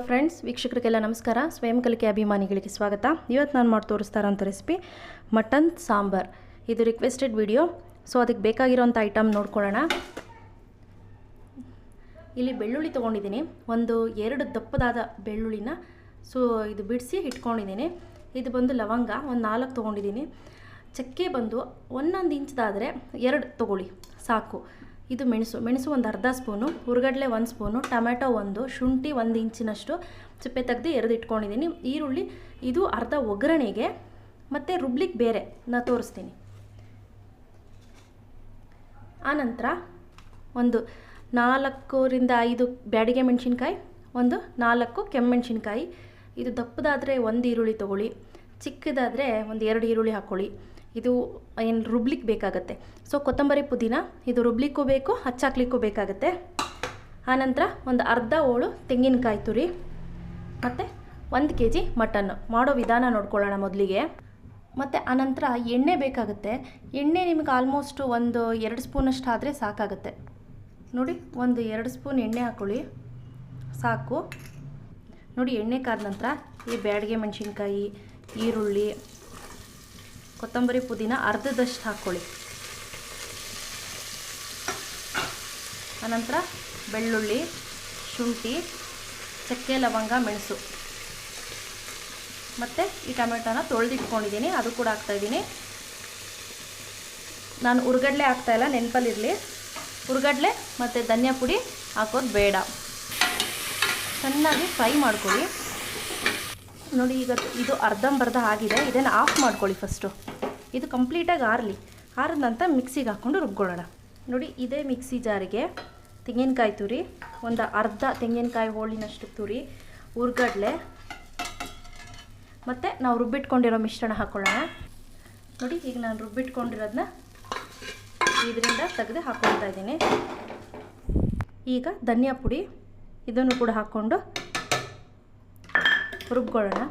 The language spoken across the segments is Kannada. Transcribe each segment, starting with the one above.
ಫ್ರೆಂಡ್ಸ್ ವೀಕ್ಷಕರಿಗೆಲ್ಲ ನಮಸ್ಕಾರ. ಸ್ವಯಂ ಕಲಿಕೆ ಅಭಿಮಾನಿಗಳಿಗೆ ಸ್ವಾಗತ. ಇವತ್ತು ನಾನು ಮಾಡಿ ತೋರಿಸ್ತಾರಂಥ ರೆಸಿಪಿ ಮಟನ್ ಸಾಂಬಾರ್. ಇದು ರಿಕ್ವೆಸ್ಟೆಡ್ ವಿಡಿಯೋ ಸೊ ಅದಕ್ಕೆ ಬೇಕಾಗಿರೋಂಥ ಐಟಮ್ ನೋಡ್ಕೊಳ್ಳೋಣ. ಇಲ್ಲಿ ಬೆಳ್ಳುಳ್ಳಿ ತೊಗೊಂಡಿದ್ದೀನಿ. ಒಂದು ಎರಡು ದಪ್ಪದಾದ ಬೆಳ್ಳುಳ್ಳಿನ ಸೊ ಇದು ಬಿಡಿಸಿ ಇಟ್ಕೊಂಡಿದ್ದೀನಿ. ಇದು ಬಂದು ಲವಂಗ, ಒಂದು ನಾಲ್ಕು ತೊಗೊಂಡಿದ್ದೀನಿ. ಚಕ್ಕೆ ಬಂದು ಒಂದೊಂದು ಇಂಚ್ದಾದರೆ ಎರಡು ತೊಗೊಳ್ಳಿ. ಸಾಕು. ಇದು ಮೆಣಸು ಮೆಣಸು ಒಂದು ಅರ್ಧ ಸ್ಪೂನು, ಹುರ್ಗಡ್ಲೆ ಒಂದು ಸ್ಪೂನು ಟೊಮೆಟೊ ಒಂದು, ಶುಂಠಿ ಒಂದು ಇಂಚಿನಷ್ಟು ಸಿಪ್ಪೆ ತೆಗೆದು ಎರೆದು ಇಟ್ಕೊಂಡಿದ್ದೀನಿ. ಈರುಳ್ಳಿ, ಇದು ಅರ್ಧ ಒಗ್ಗರಣೆಗೆ, ಮತ್ತು ರುಬ್ಲಿಕ್ಕೆ ಬೇರೆ ನಾನು ತೋರಿಸ್ತೀನಿ. ಆನಂತರ ಒಂದು ನಾಲ್ಕರಿಂದ ಐದು ಬ್ಯಾಡಿಗೆ ಮೆಣಸಿನ್ಕಾಯಿ, ಒಂದು ನಾಲ್ಕು ಕೆಮ್ಮೆಣ್ಸಿನ್ಕಾಯಿ. ಇದು ದಪ್ಪದಾದರೆ ಒಂದು ಈರುಳ್ಳಿ ತೊಗೊಳ್ಳಿ, ಚಿಕ್ಕದಾದರೆ ಒಂದು ಎರಡು ಈರುಳ್ಳಿ ಹಾಕ್ಕೊಳ್ಳಿ ಇದು ಏನು ರುಬ್ಲಿಕ್ಕೆ ಬೇಕಾಗುತ್ತೆ. ಸೊ ಕೊತ್ತಂಬರಿ ಪುದೀನ, ಇದು ರುಬ್ಲಿಕ್ಕೂ ಬೇಕು, ಹಚ್ಚಾಕ್ಲಿಕ್ಕೂ ಬೇಕಾಗುತ್ತೆ. ಆನಂತರ ಒಂದು ಅರ್ಧ ಹೋಳು ತೆಂಗಿನಕಾಯಿ ತುರಿ, ಮತ್ತು ಒಂದು ಕೆ ಜಿ ಮಟನ್ನು ಮಾಡೋ ವಿಧಾನ ನೋಡ್ಕೊಳ್ಳೋಣ ಮೊದಲಿಗೆ. ಮತ್ತು ಆನಂತರ ಎಣ್ಣೆ ಬೇಕಾಗುತ್ತೆ. ಎಣ್ಣೆ ನಿಮಗೆ ಆಲ್ಮೋಸ್ಟು ಒಂದು ಎರಡು ಸ್ಪೂನಷ್ಟು ಆದರೆ ಸಾಕಾಗುತ್ತೆ. ನೋಡಿ, ಒಂದು ಎರಡು ಸ್ಪೂನ್ ಎಣ್ಣೆ ಹಾಕ್ಕೊಳ್ಳಿ ಸಾಕು. ನೋಡಿ, ಎಣ್ಣೆ ಕಾದ ನಂತರ ಈ ಬ್ಯಾಡಿಗೆ ಮೆಣಸಿನ್ಕಾಯಿ, ಈರುಳ್ಳಿ ಕೊತ್ತಂಬರಿ ಪುದೀನ ಅರ್ಧದಷ್ಟು ಹಾಕ್ಕೊಳ್ಳಿ. ಆನಂತರ ಬೆಳ್ಳುಳ್ಳಿ, ಶುಂಠಿ, ಚಕ್ಕೆ, ಲವಂಗ, ಮೆಣಸು. ಮತ್ತು ಈ ಟೊಮೆಟೊನ ತೊಳೆದಿಟ್ಕೊಂಡಿದ್ದೀನಿ, ಅದು ಕೂಡ ಹಾಕ್ತಾಯಿದ್ದೀನಿ ನಾನು ಉರ್ಗಡ್ಲೆ ಹಾಕ್ತಾಯಿಲ್ಲ ನೆನಪಲ್ಲಿರಲಿ. ಉರ್ಗಡ್ಲೆ ಮತ್ತು ಧನಿಯಾ ಪುಡಿ ಹಾಕೋದು ಬೇಡ. ಚೆನ್ನಾಗಿ ಫ್ರೈ ಮಾಡ್ಕೊಳ್ಳಿ. ನೋಡಿ, ಈಗ ಇದು ಅರ್ಧಂಬರ್ಧ ಆಗಿದೆ. ಇದನ್ನು ಆಫ್ ಮಾಡ್ಕೊಳ್ಳಿ ಫಸ್ಟು ಇದು ಕಂಪ್ಲೀಟಾಗಿ ಆರಲಿ. ಆರಿದ ನಂತರ ಮಿಕ್ಸಿಗೆ ಹಾಕ್ಕೊಂಡು ರುಬ್ಕೊಳ್ಳೋಣ. ನೋಡಿ, ಇದೇ ಮಿಕ್ಸಿ ಜಾರಿಗೆ ತೆಂಗಿನಕಾಯಿ ತುರಿ, ಒಂದು ಅರ್ಧ ತೆಂಗಿನಕಾಯಿ ಹೋಳಿನಷ್ಟು ತುರಿ ಹುರ್ಗಡ್ಲೆ ಮತ್ತು ನಾವು ರುಬ್ಬಿಟ್ಕೊಂಡಿರೋ ಮಿಶ್ರಣ ಹಾಕ್ಕೊಳ್ಳೋಣ ನೋಡಿ, ಈಗ ನಾನು ರುಬ್ಬಿಟ್ಕೊಂಡಿರೋದನ್ನ ಇದರಿಂದ ತೆಗೆದು ಹಾಕ್ಕೊಳ್ತಾ ಇದ್ದೀನಿ. ಈಗ ಧನಿಯಾ ಪುಡಿ, ಇದನ್ನು ಕೂಡ ಹಾಕ್ಕೊಂಡು ರುಬ್ಕೊಳ್ಳೋಣ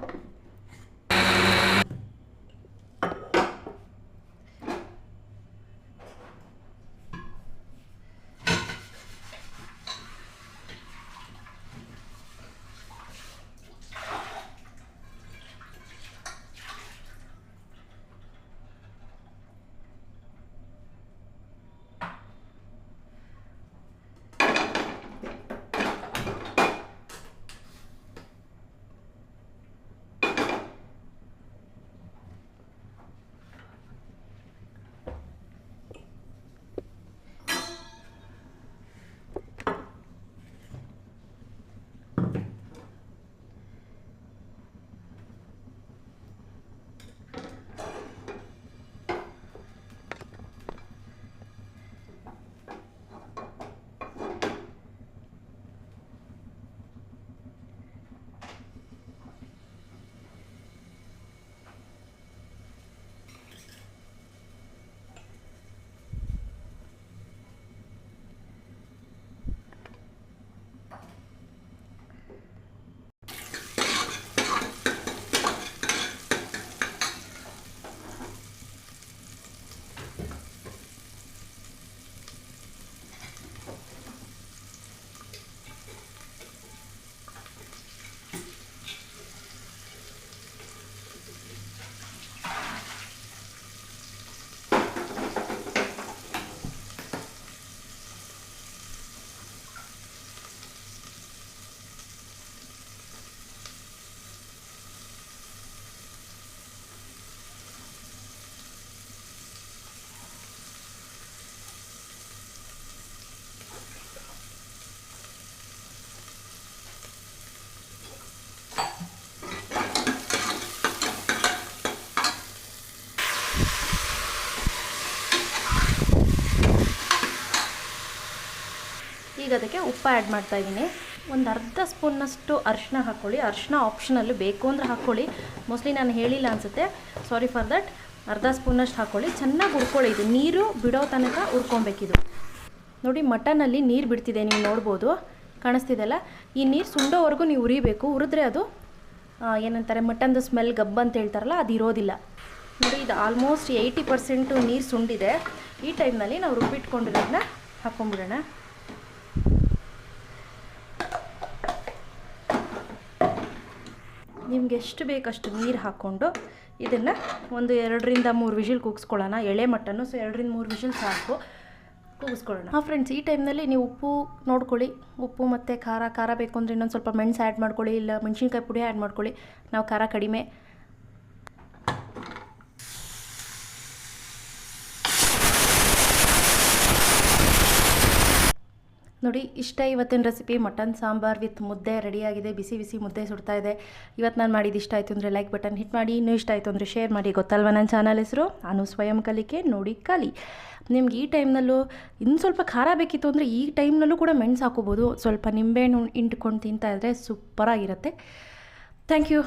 ಈಗ ಅದಕ್ಕೆ ಉಪ್ಪು ಆ್ಯಡ್ ಮಾಡ್ತಾ ಇದ್ದೀನಿ. ಒಂದು ಅರ್ಧ ಸ್ಪೂನ್ನಷ್ಟು ಅರಿಶಿನ ಹಾಕ್ಕೊಳ್ಳಿ ಅರಿಶಿನ ಆಪ್ಷನಲ್ಲಿ ಬೇಕು ಅಂದರೆ ಹಾಕ್ಕೊಳ್ಳಿ ಮೋಸ್ಟ್ಲಿ ನಾನು ಹೇಳಿಲ್ಲ ಅನಿಸುತ್ತೆ. ಸಾರಿ ಫಾರ್ ದಟ್ ಅರ್ಧ ಸ್ಪೂನಷ್ಟು ಹಾಕ್ಕೊಳ್ಳಿ ಚೆನ್ನಾಗಿ ಹುರ್ಕೊಳ್ಳಿ. ಇದು ನೀರು ಬಿಡೋ ತನಕ ಹುರ್ಕೊಬೇಕಿದು. ನೋಡಿ ಮಟನಲ್ಲಿ ನೀರು ಬಿಡ್ತಿದೆ. ನೀವು ನೋಡ್ಬೋದು. ಕಾಣಿಸ್ತಿದೆಲ್ಲ ಈ ನೀರು ಸುಂಡೋವರೆಗೂ ನೀವು ಉರಿಬೇಕು. ಉರಿದ್ರೆ ಅದು ಏನಂತಾರೆ ಮಟನ್ದು ಸ್ಮೆಲ್ ಗಬ್ಬ ಅಂತ ಹೇಳ್ತಾರಲ್ಲ, ಅದು ಇರೋದಿಲ್ಲ. ನೋಡಿ, ಇದು ಆಲ್ಮೋಸ್ಟ್ ಏಯ್ಟಿ ಪರ್ಸೆಂಟು ನೀರು ಸುಂಡಿದೆ. ಈ ಟೈಮ್ನಲ್ಲಿ ನಾವು ರುಬ್ಬಿಟ್ಕೊಂಡಿರೋದನ್ನ ಹಾಕ್ಕೊಂಬಿಡೋಣ ನಿಮ್ಗೆ ಎಷ್ಟು ಬೇಕಷ್ಟು ನೀರು ಹಾಕ್ಕೊಂಡು ಇದನ್ನು ಒಂದು ಎರಡರಿಂದ ಮೂರು ವಿಷಿಲ್ ಕೂಗಿಸ್ಕೊಳ್ಳೋಣ. ಎಳೆ ಮಟ್ಟನು ಸೊ ಎರಡರಿಂದ ಮೂರು ವಿಷಿಲ್ ಸಾಕು. ಕೂಗಿಸ್ಕೊಳ್ಳೋಣ. ಹಾಂ ಫ್ರೆಂಡ್ಸ್ ಈ ಟೈಮ್ನಲ್ಲಿ ನೀವು ಉಪ್ಪು ನೋಡ್ಕೊಳ್ಳಿ. ಉಪ್ಪು ಮತ್ತು ಖಾರ ಖಾರ ಬೇಕು ಅಂದರೆ ಇನ್ನೊಂದು ಸ್ವಲ್ಪ ಮೆಣಸು ಆ್ಯಡ್ ಮಾಡ್ಕೊಳ್ಳಿ, ಇಲ್ಲ ಮೆಣಸಿನ್ಕಾಯಿ ಪುಡಿ ಆ್ಯಡ್ ಮಾಡ್ಕೊಳ್ಳಿ. ನಾವು ಖಾರ ಕಡಿಮೆ ನೋಡಿ, ಇಷ್ಟ ಇವತ್ತಿನ ರೆಸಿಪಿ ಮಟನ್ ಸಾಂಬಾರ್ ವಿತ್ ಮುದ್ದೆ ರೆಡಿಯಾಗಿದೆ ಬಿಸಿ ಬಿಸಿ ಮುದ್ದೆ ಸುಡ್ತಾ ಇದೆ. ಇವತ್ತು ನಾನು ಮಾಡಿದ್ದು ಇಷ್ಟ ಆಯಿತು ಅಂದರೆ ಲೈಕ್ ಬಟನ್ ಹಿಟ್ ಮಾಡಿ, ಇನ್ನೂ ಇಷ್ಟ ಆಯಿತು ಅಂದರೆ ಶೇರ್ ಮಾಡಿ. ಗೊತ್ತಲ್ವ ನನ್ನ ಚಾನಲ್ ಹೆಸರು? ನಾನು ಸ್ವಯಂ ಕಲಿಕೆ, ನೋಡಿ ಕಲಿ. ನಿಮ್ಗೆ ಈ ಟೈಮ್ನಲ್ಲೂ ಇನ್ನು ಸ್ವಲ್ಪ ಖಾರ ಬೇಕಿತ್ತು ಅಂದರೆ ಈ ಟೈಮ್ನಲ್ಲೂ ಕೂಡ ಮೆಣ್ಸು ಹಾಕೋಬೋದು. ಸ್ವಲ್ಪ ನಿಂಬೆಹಣ್ಣು ಇಂಟ್ಕೊಂಡು ತಿಂತಾ ಇದ್ದರೆ ಸೂಪರಾಗಿರುತ್ತೆ ಥ್ಯಾಂಕ್ ಯು